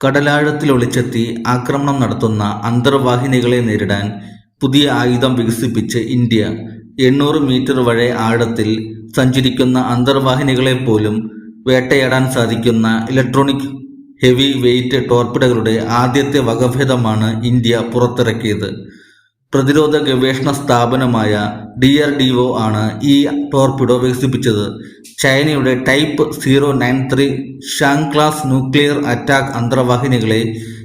കടലാഴത്തിൽ ഒളിച്ചെത്തി ആക്രമണം നടത്തുന്ന അന്തർവാഹിനികളെ നേരിടാൻ പുതിയ ആയുധം വികസിപ്പിച്ച് ഇന്ത്യ എണ്ണൂറ് മീറ്റർ വരെ ആഴത്തിൽ സഞ്ചരിക്കുന്ന അന്തർവാഹിനികളെ പോലും വേട്ടയാടാൻ സാധിക്കുന്ന ഇലക്ട്രോണിക് ഹെവി വെയ്റ്റ് ടോർപിഡകളുടെ ആദ്യത്തെ വകഭേദമാണ് ഇന്ത്യ പുറത്തിറക്കിയത്. പ്രതിരോധ ഗവേഷണ സ്ഥാപനമായ ഡി ആർ ഡി ഒ ആണ് ഈ ടോർപിഡോ വികസിപ്പിച്ചത്. ചൈനയുടെ type zero nine three Shang class nuclear attack അന്തർവാഹിനികളെ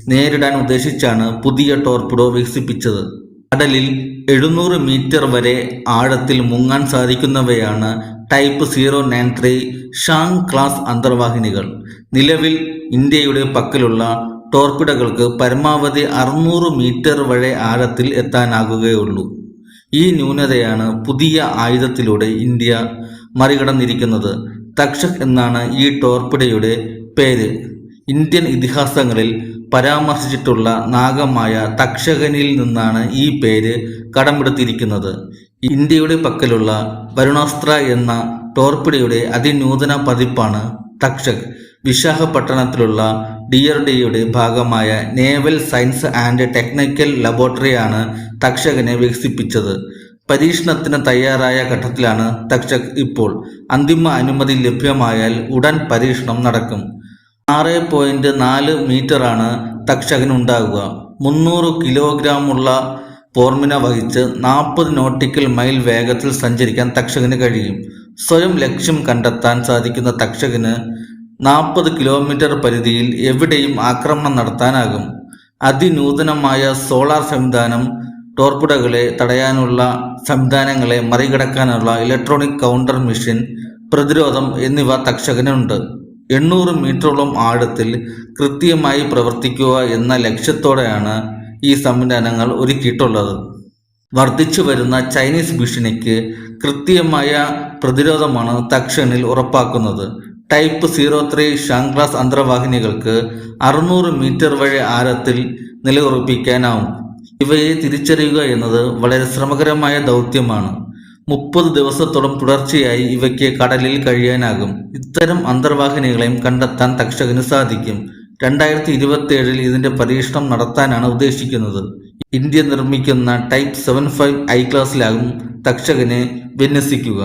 നേരിടാൻ ഉദ്ദേശിച്ചാണ് പുതിയ ടോർപിഡോ വികസിപ്പിച്ചത്. കടലിൽ എഴുന്നൂറ് മീറ്റർ വരെ ആഴത്തിൽ മുങ്ങാൻ സാധിക്കുന്നവയാണ് type zero nine three Shang class അന്തർവാഹിനികൾ. നിലവിൽ ഇന്ത്യയുടെ പക്കലുള്ള ടോർപിഡകൾക്ക് പരമാവധി അറുന്നൂറ് മീറ്റർ വരെ ആഴത്തിൽ എത്താനാകുകയുള്ളൂ. ഈ ന്യൂനതയാണ് പുതിയ ആയുധത്തിലൂടെ ഇന്ത്യ മറികടന്നിരിക്കുന്നത്. തക്ഷക് എന്നാണ് ഈ ടോർപിഡയുടെ പേര്. ഇന്ത്യൻ ഇതിഹാസങ്ങളിൽ പരാമർശിച്ചിട്ടുള്ള നാഗമായ തക്ഷകനിൽ നിന്നാണ് ഈ പേര് കടമെടുത്തിരിക്കുന്നത്. ഇന്ത്യയുടെ പക്കലുള്ള വരുണാസ്ത്ര എന്ന ടോർപിഡയുടെ അതിനൂതന പതിപ്പാണ് തക്ഷക്. വിശാഖപട്ടണത്തിലുള്ള ഡി ആർ ഡിയുടെ ഭാഗമായ നേവൽ സയൻസ് ആൻഡ് ടെക്നിക്കൽ ലബോറട്ടറിയാണ് തക്ഷകനെ വികസിപ്പിച്ചത്. പരീക്ഷണത്തിന് തയ്യാറായ ഘട്ടത്തിലാണ് തക്ഷക് ഇപ്പോൾ അന്തിമ അനുമതി ലഭ്യമായാൽ ഉടൻ പരീക്ഷണം നടക്കും. ആറ് പോയിന്റ് നാല് മീറ്ററാണ് തക്ഷകനുണ്ടാകുക മുന്നൂറ് കിലോഗ്രാമുള്ള പോർമിന വഹിച്ച് നാൽപ്പത് നോട്ടിക്കൽ മൈൽ വേഗത്തിൽ സഞ്ചരിക്കാൻ തക്ഷകന് കഴിയും. സ്വയം ലക്ഷ്യം കണ്ടെത്താൻ സാധിക്കുന്ന തക്ഷകന് നാൽപ്പത് കിലോമീറ്റർ പരിധിയിൽ എവിടെയും ആക്രമണം നടത്താനാകും. അതിനൂതനമായ സോളാർ സംവിധാനം ടോർപിഡകളെ തടയാനുള്ള സംവിധാനങ്ങളെ മറികടക്കാനുള്ള ഇലക്ട്രോണിക് കൗണ്ടർ മെഷീൻ പ്രതിരോധം എന്നിവ തക്ഷകനുണ്ട്. എണ്ണൂറ് മീറ്ററോളം ആഴത്തിൽ കൃത്യമായി പ്രവർത്തിക്കുക എന്ന ലക്ഷ്യത്തോടെയാണ് ഈ സംവിധാനങ്ങൾ ഒരുക്കിയിട്ടുള്ളത്. വർദ്ധിച്ചു വരുന്ന ചൈനീസ് ഭീഷണിക്ക് കൃത്യമായ പ്രതിരോധമാണ് തക്ഷണിൽ ഉറപ്പാക്കുന്നത്. Type zero three Shang class അന്തർവാഹിനികൾക്ക് അറുന്നൂറ് മീറ്റർ വരെ ആരത്തിൽ നിലയുറപ്പിക്കാനാവും. ഇവയെ തിരിച്ചറിയുക എന്നത് വളരെ ശ്രമകരമായ ദൗത്യമാണ്. മുപ്പത് ദിവസത്തോളം തുടർച്ചയായി ഇവയ്ക്ക് കടലിൽ കഴിയാനാകും. ഇത്തരം അന്തർവാഹിനികളെയും കണ്ടെത്താൻ തക്ഷകന് സാധിക്കും. രണ്ടായിരത്തി ഇരുപത്തി ഏഴിൽ ഇതിന്റെ പരീക്ഷണം നടത്താനാണ് ഉദ്ദേശിക്കുന്നത്. ഇന്ത്യ നിർമ്മിക്കുന്ന ടൈപ്പ് സെവൻ ഫൈവ് ഐ ക്ലാസ്സിലാകും തക്ഷകനെ വിന്യസിക്കുക.